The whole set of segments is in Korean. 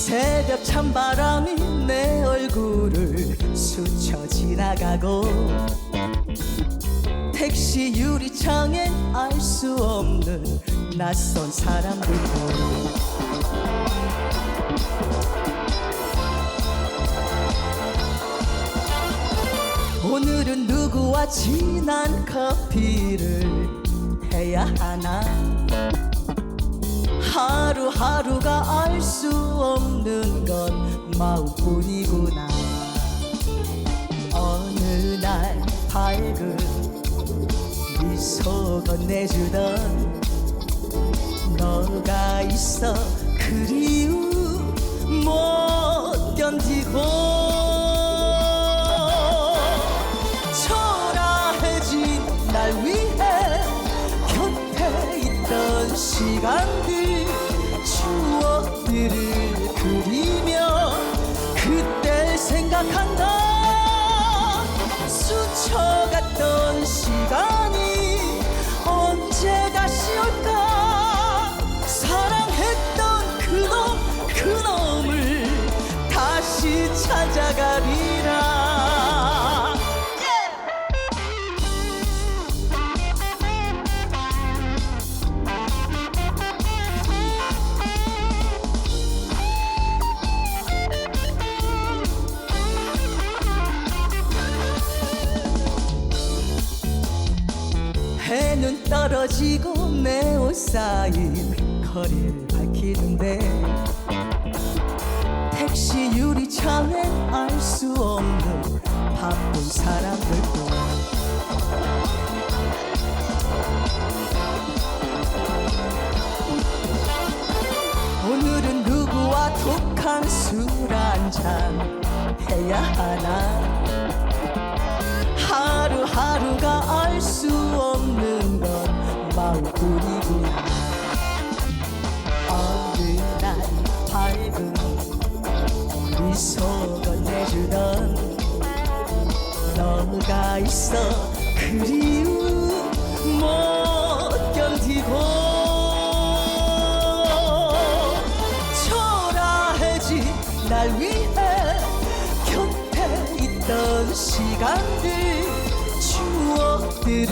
새벽 찬바람이 내 얼굴을 스쳐 지나가고 택시 유리창엔 알 수 없는 낯선 사람들도 오늘은 누구와 진한 커피를 해야 하나 하루하루가 알 수 없는 건 마음뿐이구나. 어느 날 밝은 미소 건네주던 너가 있어 그리움 못 견디고 초라해진 날 위해 곁에 있던 시간들 추 해는 떨어지고 내옷 쌓인 거리를 밝히는데 택시 유리창엔 알 수 없는 바쁜 사람들도 오늘은 누구와 독한 술 한잔 해야 하나? 하루하루 미소 건네주던 너가 있어 그리움 못 견디고 초라해진 날 위해 곁에 있던 시간들 추억들을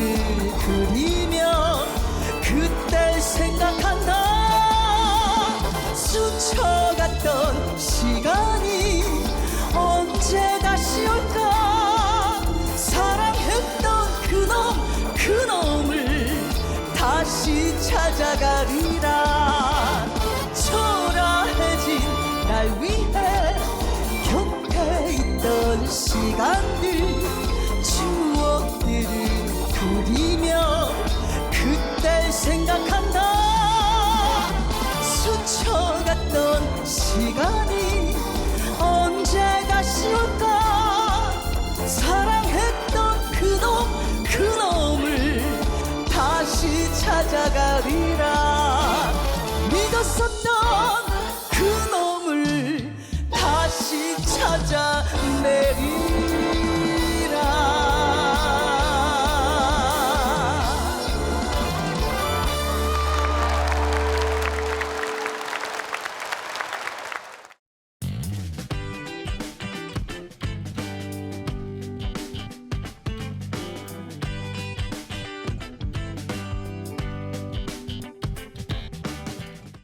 그 다시 찾아가리라. 초라해진 날 위해 곁에 있던 시간들 추억들을 그리며 그때 생각한다. 스쳐갔던 시간이